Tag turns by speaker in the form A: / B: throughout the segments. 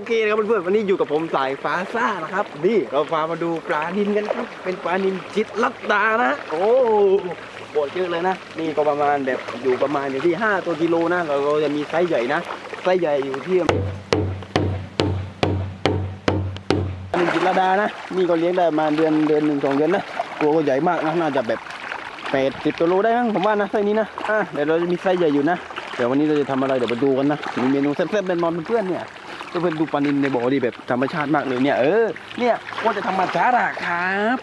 A: อเคนะครับเพื่อนๆวันนี้อยู่กับผมสายฟ้าซ่านะครับ นี่เราพามาดูปลานินกันครับ เป็นปลานินจิตลัดดานะ โอ้โบดเยอะเลยนะ นี่ก็ประมาณแบบอยู่ประมาณอยู่ที่ 5 ตัวกิโลนะ เราจะมีไซส์ใหญ่นะ ไซส์ใหญ่อยู่ที่ปลานินจิตลัดดานะ นี่ก็เลี้ยงได้ประมาณเดือนเดือนหนึ่งสองเดือนนะ ตัวก็ใหญ่มากนะ น่าจะแบบแปดสิบตัวโลได้มั้งผมว่านะไซส์นี้นะ อะเดี๋ยวเราจะมีไซส์ใหญ่อยู่นะ เดี๋ยววันนี้เราจะทำอะไรเดี๋ยวมาดูกันนะ มีเมนูแซ่บๆเป็นนอนเพื่อนๆเนี่ย เพื่อนๆดูปลานินในบ่อดีแบบธรรมชาติมากเลยเนี่ยเออเนี่ยว่าจะทำมาจ้าระครับ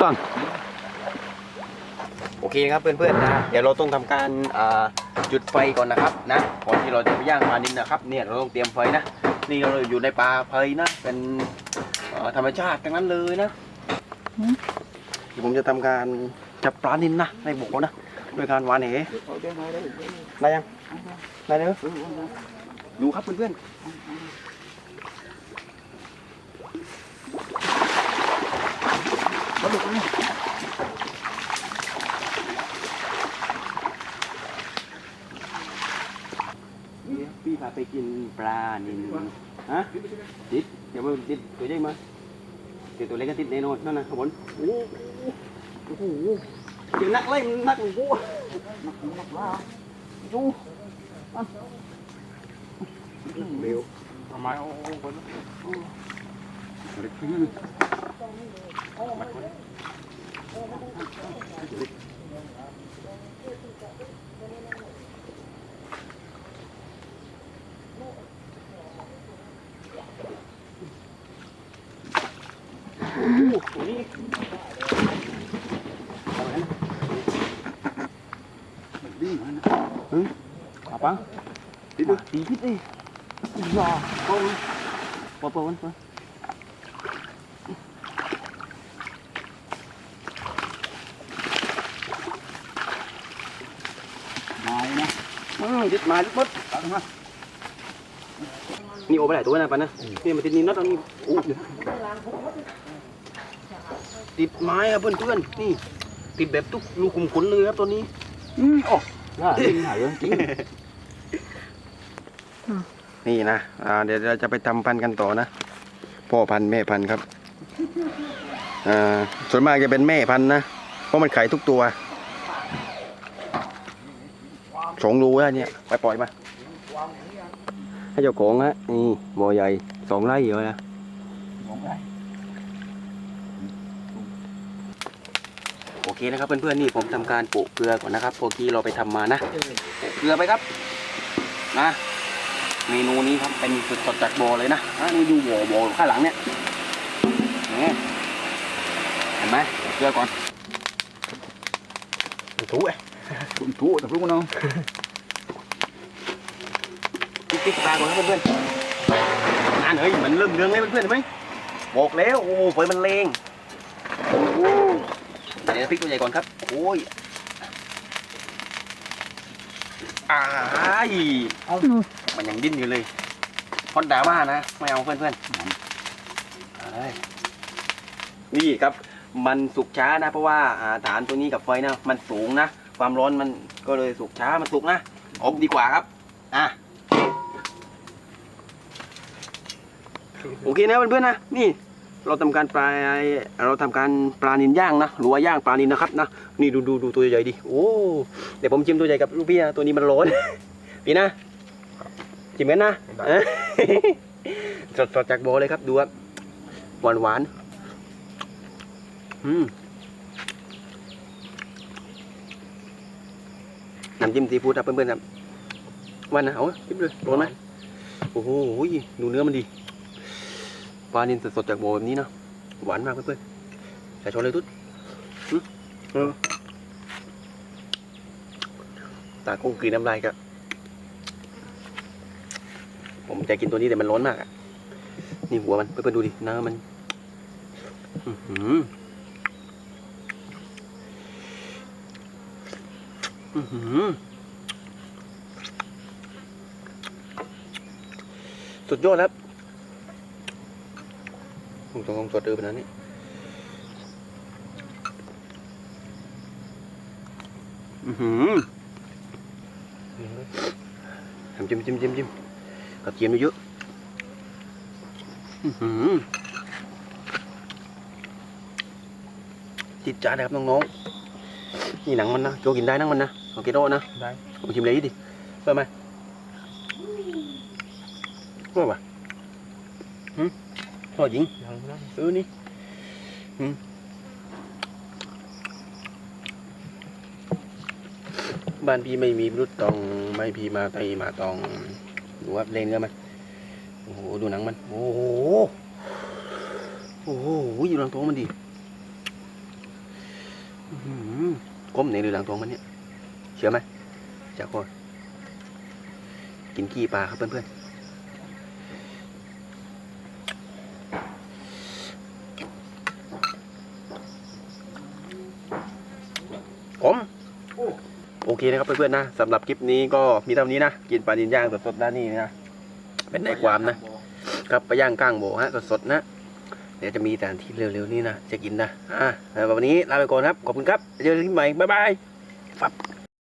A: ต้นโอเคครับเพื่อนๆนะเดี๋ยวเราต้องทำการอ่า จุดไฟก่อนนะครับนะก่อนที่เราจะไปย่างปลานินนะครับ เนี่ยเราต้องเตรียมไฟนะ นี่เราอยู่ในป่าไฟนะเป็นธรรมชาติทั้งนั้นเลยนะเดี๋ยวผมจะทำการจับปลานินนะในบ่อนะด้วยการหวานเหได้ยังได้เลยดูครับเพื่อนๆมาดูกันพี่พาไป กินปลานินฮะติดเดี๋ยวมันติดตัวใหญ่มาเดี๋ยวตัวเล็กก็ติดแน่นอนนั่นนะขบวนโอ้โหโอ้โหเดี๋ยวนักไล่มันนักหนูกูนักนักว่าดูเร็วทำไมโอ้โหคนเล็กขึ้นอ้โหตัวนี้อะไรนะ มันดิ้นมันเฮ้ย apa ดิดูดีคิดดิยาโอ้ยปะปะวันปะ
B: มาเลยนะ
A: อืมยึดมายึดมดนี่โอ้ไปไหนตัวนะปะนะนี่มันติดนี่น็อตอันนี้โอ้ติดไม้ครับเพื่อนๆนี่ติดแบบทุกรูขุมขนเลยครับตัวนี้
B: อืมโอ้ น่าจริงหายจริง
A: นี่นะอ่าเดี๋ยวเราจะไปทำพันธุ์กันต่อนะ พ่อพันธุ์แม่พันธุ์ครับอ่าส่วนมากจะเป็นแม่พันธุ์นะ เพราะมันไข่ทุกตัวสองรูแล้วเนี่ย ไปปล่อยมา ให้เจ้าของฮะนี่บ่อใหญ่สองไร่เยอะนะ
B: ของไร
A: เคนะครับเพื่อนๆนี่ผมทำการโปะเกลือก่อนนะครับพอกี้เราไปทำมานะโปะเกลือไปครับนะเมนูนี้ครับเป็นสดๆจากบ่อเลยนะอะนี่ดูบ่อบ่อข้างหลังเนี่ยนี่เห็นไหมโปะเกลือก่อนถูเอ้ย
B: คุณถูแต่พวกน้อง
A: ติ๊กๆตาก่อนนะเพื่อนๆนานเฮ้ยมันเริ่มเรืองเลยเพื่อนๆเห็นไหมบอกแล้วโอ้ไฟมันแรงโอ้โห เดี๋ยวพริกตัวใหญ่ก่อนครับโอ้ยอ้ายมันยังดิ้นอยู่เลยฮอนดราม่านะไม่เอาเพื่อนๆเอ้ยนี่ครับ มันสุกช้านะ เพราะว่าอ่าฐานตัวนี้กับไฟนะ มันสูงนะ ความร้อนมันก็เลยสุกช้ามันสุกนะอบดีกว่าครับอะโอเคนะเพื่อนๆนะนี่ เราทำการปลาเราทำการปลานินย่างนะหรือว่าย่างปลานินนะครับนะนี่ดูดูดูตัวใหญ่ดิโอ้เดี๋ยวผมชิมตัวใหญ่กับลูกพี่นะตัวนี้มันร้อนพี่นะชิมกันนะสดสดจากโบอเลยครับดูครับหวานหวานๆอืมน้ำจิ้มซีฟู้ดครับเพื่อนๆครับวันนะเอาจิ้มเลยร้อนไหมโอ้โหดูเนื้อมันดี ปลานินสดๆจากบ่อแบบนี้เนาะหวานมากเพื่อนๆใส่ช้อนเลยตุ๊ดอืมเออตาคงกลืนน้ำลายครับผมจะกินตัวนี้แต่มันร้อนมากอะ นี่หัวมันเพื่อนๆดูดิเนื้อมันอื้อหืออื้อหือสุดยอดครับ ผมต้องลองสดเออแบบนั้นนี่อือหือทำจิ้มจิ้มจิ้มจิ้มกระเทียมเยอะๆอื้อหือจิตจ้าดเลยครับน้องๆนี่หนังมันนะโจกินได้หนังมันนะโอเคโดนะ
C: ได้
A: ลองชิมเลยดิเปิดไหมเปิดป่ะหืม ทอดหญิง
C: ยังนะ
A: เออนี่หืมบ้านพี่ไม่มีมนุษย์ตองไม่พี่มาไตมาตองดูว่าเล่นกันมันโอ้โหดูหนังมันโอ้โหโอ้โหอยู่หลังท้องมันดิอื้อหือก้มไหนหรือหลังท้องมันเนี่ยเชื่อไหมจากก่อนกินขี้ปลาครับเพื่อนๆผมโอ เคนะครับเพื่อนๆนะสำหรับคลิปนี้ก็มีเท่านี้นะ กินปลาดินย่างสดๆด้านนี้นะ เป็นในความนะครับไปย่างก้างโบฮะสดๆนะ เดี๋ยวจะมีแต่ที่เร็วๆนี้นะ จะกินนะ อะแล้ววันนี้ลาไปก่อนครับ ขอบคุณครับเจอกันใหม่บ๊ายบายฟับ